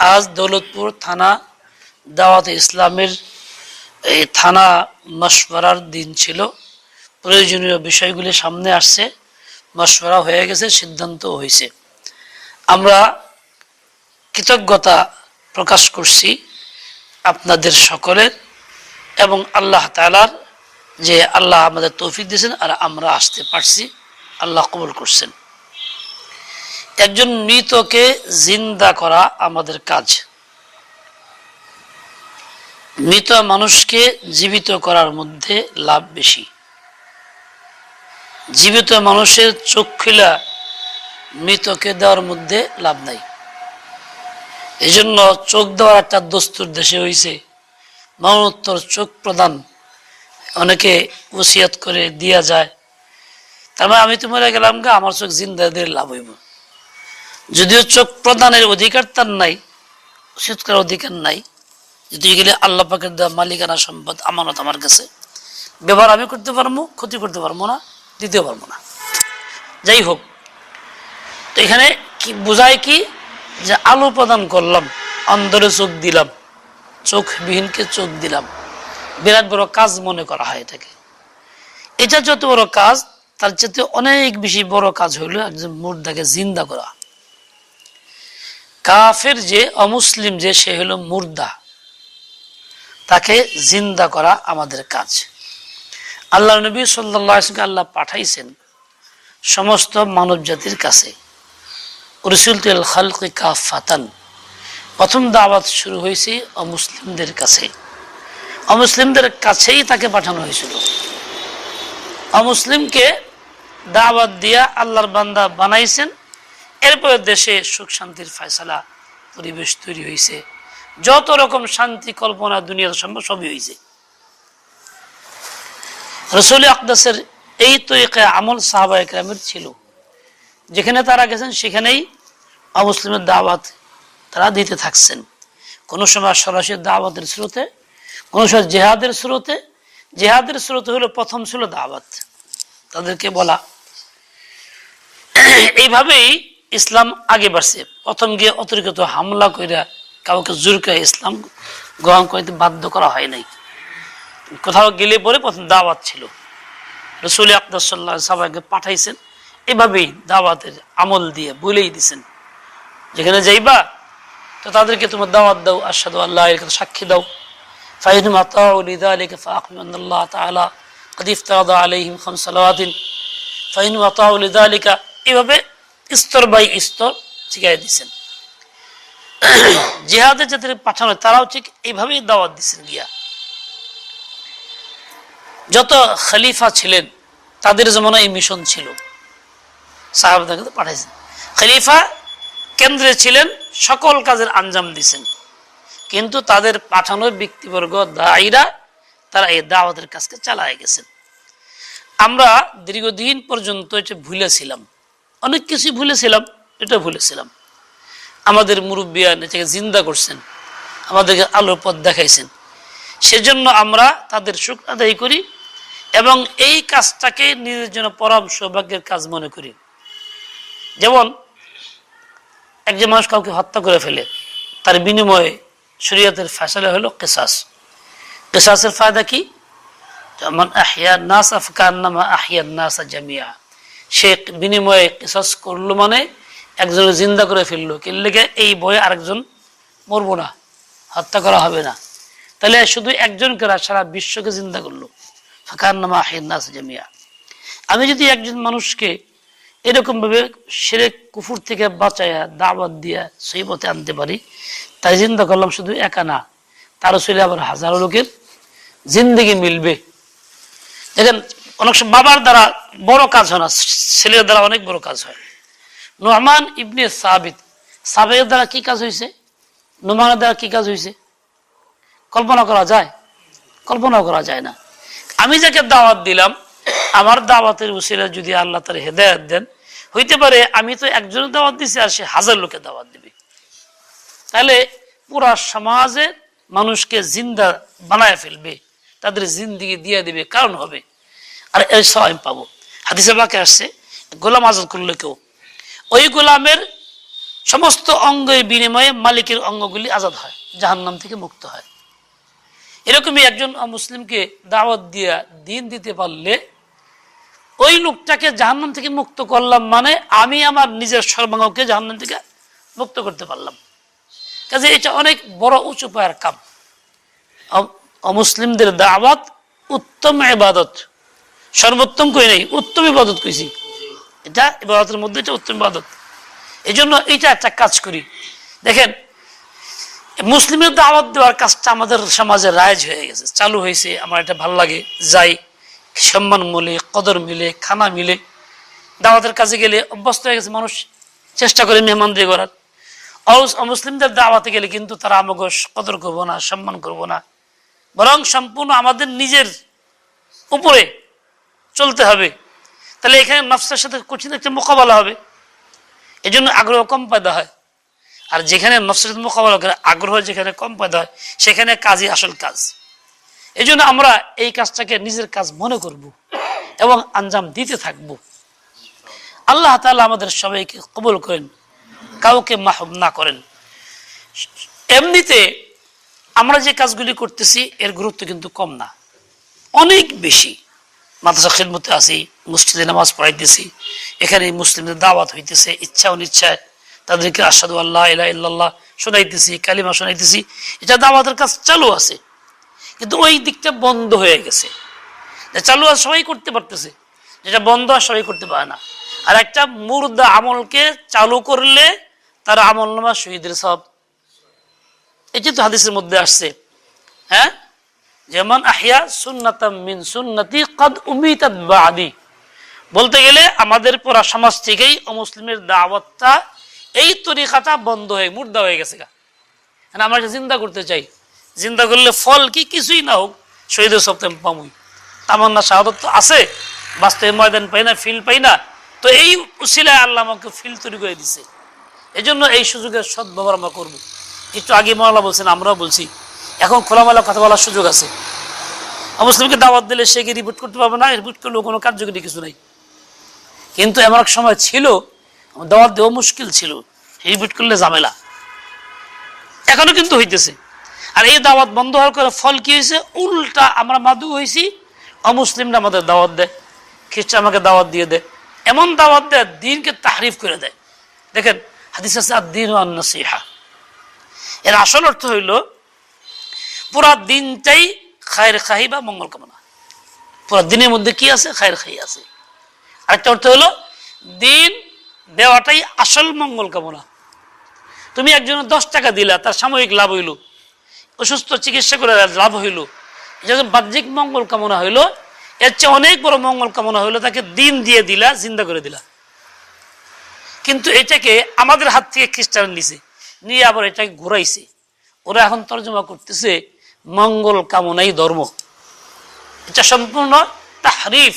আজ দৌলতপুর থানা দাওয়াত ইসলামের এই থানা মশওয়ারার দিন ছিল। প্রয়োজনীয় বিষয়গুলি সামনে আসছে, মশওয়ারা হয়ে গেছে, সিদ্ধান্ত হয়েছে। আমরা কৃতজ্ঞতা প্রকাশ করছি আপনাদের সকলের এবং আল্লাহ তালার যে আল্লাহ আমাদের তৌফিক দিয়েছেন আর আমরা আসতে পারছি, আল্লাহ কবুল করছেন। একজন মৃতকে জিন্দা করা আমাদের কাজ। মৃত মানুষকে জীবিত করার মধ্যে লাভ বেশি। জীবিত মানুষের চোখ খুলা মৃতকে দেওয়ার মধ্যে লাভ নাই। এই জন্য চোখ দেওয়ার একটা দস্তুর দেশে হয়েছে মরণোত্তর চোখ প্রদান। অনেকে ওসিয়াত করে দিয়া যায়। তার মানে আমি তো গেলাম গা, আমার চোখ জিন্দা দিয়ে লাভ হইব। যদিও চোখ প্রদানের অধিকার তার নাই ওসিয়ত করার অধিকার নাই। যদি গেলে আল্লাহ পাকের দেওয়া মালিকানা সম্পদ আমানত আমার কাছে। ব্যবহার আমি করতে পারব, ক্ষতি করতে পারব না দিতে পারব না। যাই হোক, তো এখানে কি বোঝায় কি? যে আলো প্রদান করলাম, অন্তরে চোখ দিলাম চোখ বিহীনকে চোখ দিলাম। বিরাট বড় কাজ মনে করা হয় এটাকে। এটা যত বড় কাজ, তার চেয়ে অনেক বেশি বড় কাজ হইল একজন মুর্দাকে জিন্দা করা। কাফের যে অমুসলিম যে, সে হলো মুর্দা। তাকে জিন্দা করা আমাদের কাজ। আল্লাহ নবী সাল্লাহকে আল্লাহ পাঠাইছেন সমস্ত মানব জাতির কাছে। রসুলতুল খালকি কাফাতান প্রথম দাওয়াত শুরু হয়েছে অমুসলিমদের কাছে। অমুসলিমদের কাছেই তাকে পাঠানো হয়েছিল। অমুসলিমকে দাওয়াত দিয়া আল্লাহর বান্দা বানাইছেন। এরপরে দেশে সুখ শান্তির ফয়সালা পরিবেশ তৈরি হয়েছে যত রকম শান্তি কল্পনা দুনিয়ার সম্ভব সবই হয়েছে রসুল আকদাসের এই তরিকায় আমল সাহাবা একরামের ছিল। যেখানে তারা গেছেন, সেখানেই অমুসলিমের দাওয়াত তারা দিতে থাকছেন। কোনো সময় সরাসরি দাওয়াতের স্রোতে, কোনো সময় জেহাদের স্রোতে। জেহাদের স্রোতে হলো প্রথম ছিল দাওয়াত। তাদেরকে বলা। এইভাবেই ইসলাম আগে বাড়ছে। প্রথম গিয়ে অতিরিক্ত হামলা করে কাউকে জোর করে ইসলাম গ্রহণ করতে বাধ্য করা হয় নাই। কোথাও গেলে পরে প্রথম দাওয়াত ছিল। রসুল আকদাসাল্লাহ সবাইকে পাঠাইছেন, এভাবেই দাওয়াতের আমল দিয়ে বলেই দিছেন। যেখানে যাইবা, তো তাদেরকে তোমার দাওয়াত দাও আসাদু আল্লাহ সাক্ষী দাও। ফাইনুম আতাউলিদা আলীকে ফাহমিল্লাহ তালা কদিফতাদ আলহিম খাম সালাওয়াদিন ফাইনুম আতাউলিদা আলিকা এভাবে স্তর বাই স্তর শিখাই দিছেন। জিহাদের যাদের পাঠানো তারাও ঠিক এইভাবেই দাওয়াত দিচ্ছেন গিয়া। যত খলিফা ছিলেন, তাদের যেমন এই মিশন ছিল। সাহাবাদেরকে পাঠাইছেন। খলিফা কেন্দ্রে ছিলেন, সকল কাজের আঞ্জাম দিছেন। কিন্তু তাদের পাঠানো ব্যক্তিবর্গ দায়ীরা তারা এই দাওয়াতের কাজকে চালায় গেছেন। আমরা দীর্ঘদিন পর্যন্ত এটা ভুলেছিলাম অনেক কিছু ভুলেছিলাম, এটা ভুলেছিলাম। আমাদের মুরব্বিয়ান নিজেকে জিন্দা করছেন, আমাদেরকে আলোর পথ দেখাইছেন। সেজন্য আমরা তাদের সুখ আদায় করি এবং এই কাজটাকে নিজের জন্য পরম সৌভাগ্যের কাজ মনে করি। যেমন, একজন মানুষ কাউকে হত্যা করে ফেলে, তার বিনিময়ে শরীয়তের ফেসলা হলো কেসাস। কেসাসের ফায়দা কি? যেমন আহিয়া নাস আফকান নামা আহিয়া নাসা জামিয়া। সে বিনিময়ে কেসাস করল মানে একজন জিন্দা করে ফেলল। কিনলে এই বয়ে আরেকজন মরবো না হত্যা করা হবে না। তাহলে শুধু একজনকে না, সারা বিশ্বকে জিন্দা করল। ফাঁকার নামা আহিয়া নাস জামিয়া। আমি যদি একজন মানুষকে এরকম ভাবে সেরে কুফুর থেকে বাঁচাইয়া দাওয়াত দিয়া সেই পথে আনতে পারি তাই চিন্তা করলাম শুধু একা না তারও ছেলে আবার হাজারো লোকের জিন্দিগি মিলবে। দেখেন অনেক সময় বাবার দ্বারা বড় কাজ হয় না, ছেলের দ্বারা অনেক বড় কাজ হয়। নোমান ইবনে সাবিত সাবের দ্বারা কি কাজ হয়েছে নোমানের দ্বারা কি কাজ হয়েছে কল্পনা করা যায়? কল্পনা করা যায় না। আমি যাকে দাওয়াত দিলাম, আমার দাওয়াতের উসিলা যদি আল্লাহ তার হেদায়ত দেন, হইতে পারে আমি তো একজনের দাওয়াত দিছি আর সে হাজার লোকের দাওয়াত দিবে। তাহলে পুরা সমাজে মানুষকে জিন্দা বানায় ফেলবে, তাদের জিন্দিগি দিয়ে দিবে, কারণ হবে আর এর সব আমি পাবো। হাদিসে বাকে আসছে, গোলাম আজাদ করলে কেউ? ওই গোলামের সমস্ত অঙ্গের বিনিময়ে মালিকের অঙ্গগুলি আজাদ হয়, জাহান্নাম থেকে মুক্ত হয়। এরকমই একজন মুসলিমকে দাওয়াত দিয়া দিন দিতে পারলে ওই লোকটাকে জাহান্নাম থেকে মুক্ত করলাম মানে আমি আমার নিজের সর্বাঙ্গকে জাহান্নাম থেকে মুক্ত করতে পারলাম। কাজে এটা অনেক বড় উঁচু পায়ের কাম। অমুসলিমদের দাওয়াত উত্তম ইবাদত। সর্বোত্তম কই নাই, উত্তম ইবাদত কইছি। এটা ইবাদতের মধ্যে এটা উত্তম ইবাদত। এই জন্য এইটা একটা কাজ করি। দেখেন, মুসলিমের দাওয়াত দেওয়ার কাজটা আমাদের সমাজে রায়জ হয়ে গেছে, চালু হয়েছে, আমার এটা ভালো লাগে, যাই, সম্মান মিলে, কদর মিলে, খানা মিলে। দাওয়াতের কাজে গেলে অভ্যস্ত হয়ে গেছে মানুষ, চেষ্টা করে মেহমানদের করার অস- অমুসলিমদের দাওয়াতে গেলে কিন্তু তারা আমাকে কদর করব না, সম্মান করব না। বরং সম্পূর্ণ আমাদের নিজের উপরে চলতে হবে। তাহলে এখানে নফসের সাথে কঠিন একটা মোকাবেলা হবে। এই জন্য আগ্রহ কম পয়দা হয়। আর যেখানে নফসের সাথে মোকাবেলা করে আগ্রহ যেখানে কম পয়দা হয়, সেখানে কাজই আসল কাজ। এই আমরা এই কাজটাকে নিজের কাজ মনে করব এবং আঞ্জাম দিতে থাকব। আল্লাহ তালা আমাদের সবাইকে কবল করেন, কাউকে মাহব না করেন। এমনিতে আমরা যে কাজগুলি করতেছি, এর গুরুত্ব কিন্তু কম না। অনেক বেশি। মাদ্রাসা খেদমতে আসি মসজিদে নামাজ পড়াইতেছি, এখানে মুসলিমদের দাওয়াত হইতেছে, ইচ্ছা অনিচ্ছায় তাদেরকে আসাদু আল্লাহ ইলা শোনাইতেছি, কালিমা শোনাইতেছি। এটা দাওয়াতের কাজ চালু আছে, কিন্তু ওই দিকটা বন্ধ হয়ে গেছে। চালু আছে সবাই করতে পারতেছে, যেটা বন্ধ আর সবাই করতে পারে না। আর একটা মুর্দা আমলকে চালু করলে তার আমল নামা শহীদের সব। এটি তো হাদিসের মধ্যে আসছে হ্যাঁ? যেমন আহিয়া সুন্নাতাম মিন সুন্নতি কদ উমিতাত বাদি। বলতে গেলে আমাদের পুরা সমাজ থেকেই অমুসলিমের দাওয়াতটা এই তরিকাটা বন্ধ হয়ে, মুর্দা হয়ে গেছে গা। এখন আমরা চিন্তা করতে চাই। চিন্তা করলে ফল কি কিছুই না হোক শহীদের সপ্তাহ পামুই। তামান্না শাহাদত তো আছে বাস্তবে ময়দান পাই না, ফিল পাই না। তো এই উসিলায় আল্লাহ আমাকে ফিল তৈরি করে দিছে। এই জন্য এই সুযোগের সদ্ব্যবহার আমরা করব। একটু আগে মহলা বলছেন, আমরাও বলছি। এখন খোলামেলা কথা বলার সুযোগ আছে। মুসলিমকে দাওয়াত দিলে সে কি রিপোর্ট করতে পারবে? না রিপোর্ট করলেও কোনো কার্যকরী কিছু নাই। কিন্তু এমন এক সময় ছিল, দাওয়াত দেওয়া মুশকিল ছিল রিপোর্ট করলে ঝামেলা। এখনও কিন্তু হইতেছে। আর এই দাওয়াত বন্ধ হওয়ার করে ফল কি হয়েছে? উল্টা আমরা মাদু হয়েছি, অমুসলিমরা আমাদের দাওয়াত দেয়, খ্রিস্টান আমাকে দাওয়াত দিয়ে দেয়। এমন দাওয়াত দেয়, দিনকে তাহরিফ করে দেয়। দেখেন, হাদিস আছে আর দিন নসিহা এর আসল অর্থ হইল পুরা দিনটাই খায়ের খাহি বা মঙ্গল কামনা। পুরা দিনের মধ্যে কি আছে? খায়ের খাই আছে। আরেকটা অর্থ হলো, দিন দেওয়াটাই আসল মঙ্গল কামনা। তুমি একজনের দশ টাকা দিলা, তার সাময়িক লাভ হইল। অসুস্থ চিকিৎসা করে লাভ হইল। যখন বাহ্যিক মঙ্গল কামনা হইল, এর চেয়ে অনেক বড় মঙ্গল কামনা হইল, তাকে দিন দিয়ে দিলা, জিন্দা করে দিলা। কিন্তু এটাকে আমাদের হাত থেকে খ্রিস্টান নিছে। নিয়ে আবার এটাকে ঘুরাইছে। ওরা এখন তর্জমা করতেছে মঙ্গল কামনাই ধর্ম। এটা সম্পূর্ণ তাহরিফ।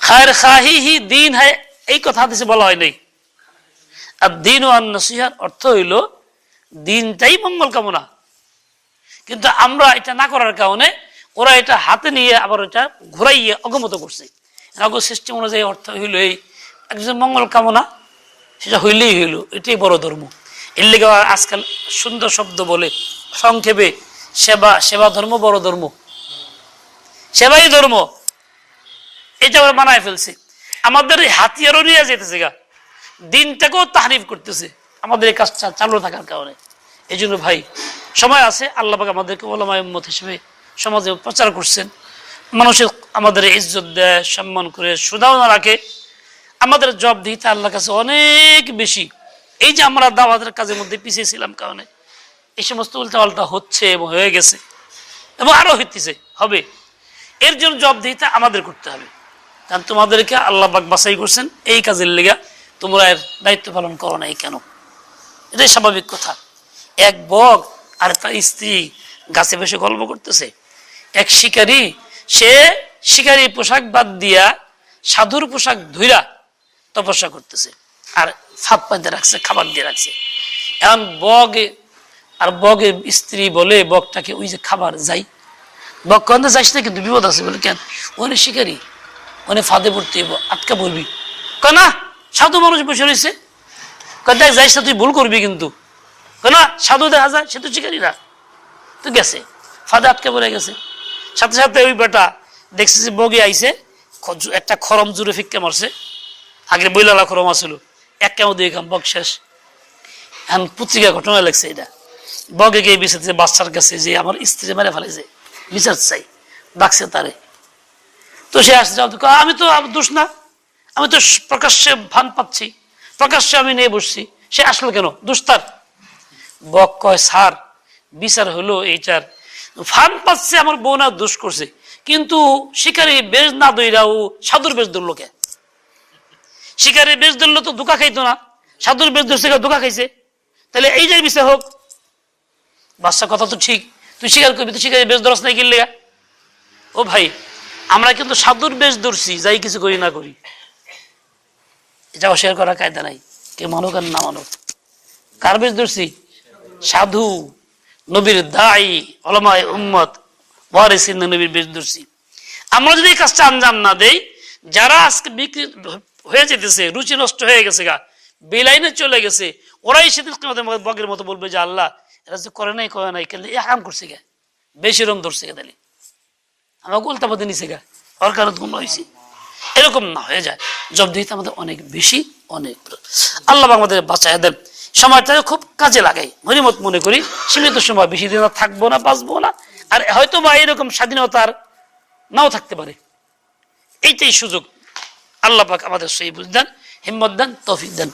খায়ের খাহি দিন হয় এই কথা হাদিসে বলা হয় নাই। আর দিন ও নসিহার অর্থ হইল, দিনটাই মঙ্গল কামনা। কিন্তু আমরা এটা না করার কারণে ওরা এটা হাতে নিয়ে আবার এটা ঘুরাইয়ে অগমত করছে। অগ সিস্টেম অনুযায়ী অর্থ হইল এই, একজন মঙ্গল কামনা, সেটা হইলেই হইল, এটাই বড় ধর্ম। এর আজকাল সুন্দর শব্দ বলে, সংক্ষেপে, সেবা সেবা ধর্ম বড় ধর্ম। সেবাই ধর্ম। এটা ওরা মানায় ফেলছে। আমাদের হাতিয়ারও নিয়ে যেতেছে গা। দিনটাকেও তাহারিফ করতেছে। আমাদের এই কাজটা চালু থাকার কারণে। এই জন্য ভাই, সময় আছে, আল্লাহ পাক আমাদেরকে ওলামায় মত হিসেবে সমাজে প্রচার করছেন। মানুষের আমাদের ইজ্জত দেয়, সম্মান করে, সুদাও না রাখে। আমাদের জব দিতে আল্লাহর কাছে অনেক বেশি। এই যে আমরা দাওয়াতের কাজের মধ্যে পিছিয়ে ছিলাম কারণে, এই সমস্ত উল্টাপাল্টা হচ্ছে এবং হয়ে গেছে এবং আরও হইতেছে, হবে। এর জন্য জব দিতে আমাদের করতে হবে। কারণ তোমাদেরকে আল্লাহ বাক বাছাই করছেন, এই কাজের লেগা তোমরা এর দায়িত্ব পালন করো নাই কেন? এটাই স্বাভাবিক কথা। এক বক আর তার স্ত্রী গাছে বসে গল্প করতেছে। এক শিকারী, সে শিকারী পোশাক বাদ দিয়া সাধুর পোশাক ধুইরা তপস্যা করতেছে। আর ফাঁদ পাইতে রাখছে, খাবার দিয়ে রাখছে। এখন বগে, আর বগের স্ত্রী বলে বকটাকে ওই যে খাবার যাই। বক কন্দে যাইস না, কিন্তু বিপদ আছে বলে কেন? ওনে শিকারি ওনে ফাঁদে পড়তে আটকা পড়বি। না, সাধু মানুষ বসে রয়েছে। দেখ, যাইস তুই ভুল করবি কিন্তু। না, সাধু দেখা যায়, সে তো শিকারি না। তো গেছে, ফাঁদে আটকে পড়ে গেছে। সাথে সাথে ওই বেটা দেখছে যে বগে আইছে একটা খরম জুড়ে ফিক্কে মারছে। আগে বইলালা খরম আসলো এক কেমন কাম বক শেষ। এখন পত্রিকা ঘটনা লাগছে এটা। বগে গিয়ে বিচারছে বাচ্চার কাছে যে আমার স্ত্রী মেরে ফেলেছে। বিচার চাই, ডাকছে তারে। তো সে আসছে আমি তো দোষ না। আমি তো প্রকাশ্যে ভান পাচ্ছি। প্রকাশ্যে আমি নিয়ে বসছি। সে আসলো কেন? দোষ তার। বক কয়, স্যার, বিচার হলো এইটার। ফান পাচ্ছে আমার বোন আর দোষ করছে। কিন্তু শিকারি বেশ না দইরা ও সাধুর বেশ ধরলো কে শিকারি বেশ ধরলো তো ধোকা খাইতো না, সাধুর বেশ ধরছে কেউ ধোকা খাইছে। তাহলে এই যে বিচার হোক বাচ্চা কথা তো ঠিক, তুই স্বীকার করবি তুই শিকারি বেশ ধরস নাই কিনলে ও ভাই, আমরা কিন্তু সাধুর বেশ ধরছি, যাই কিছু করি না করি। এটা অস্বীকার করার কায়দা নাই, কে মানুক আর না মানুক। কার বেশ ধরছি? সাধু, নবীর দায়ী অলমায় উম্মত, ওয়ারিসিন নবীর বেশ ধরছি। আমরা যদি এই কাজটা আঞ্জাম না দেই, যারা আজকে বিক্রি হয়ে যেতেছে, রুচি নষ্ট হয়ে গেছে গা। বেলাইনে চলে গেছে। ওরাই সেদিন বগের মতো বলবে যে, আল্লাহ, এরা যে করে নাই করে নাই কেন এক করছে গা। বেশি রং ধরছে গা তাহলে। আমাকে উল্টা পথে নিছে গা। ওর কারণে গুম হয়েছি এরকম না হয়ে যায়। জবদিহিতে আমাদের অনেক বেশি, অনেক। আল্লাহ আমাদের বাঁচায় দেন। সময়টাকে খুব কাজে লাগাই। গরিমত মনে করি, সীমিত সময়, বেশি দিন থাকব না, বাঁচবো না। আর হয়তো বা এরকম স্বাধীনতার নাও থাকতে পারে। এইটাই সুযোগ। আল্লাহ পাক আমাদের সেই বুঝ দেন হিম্মত দেন তৌফিক দেন।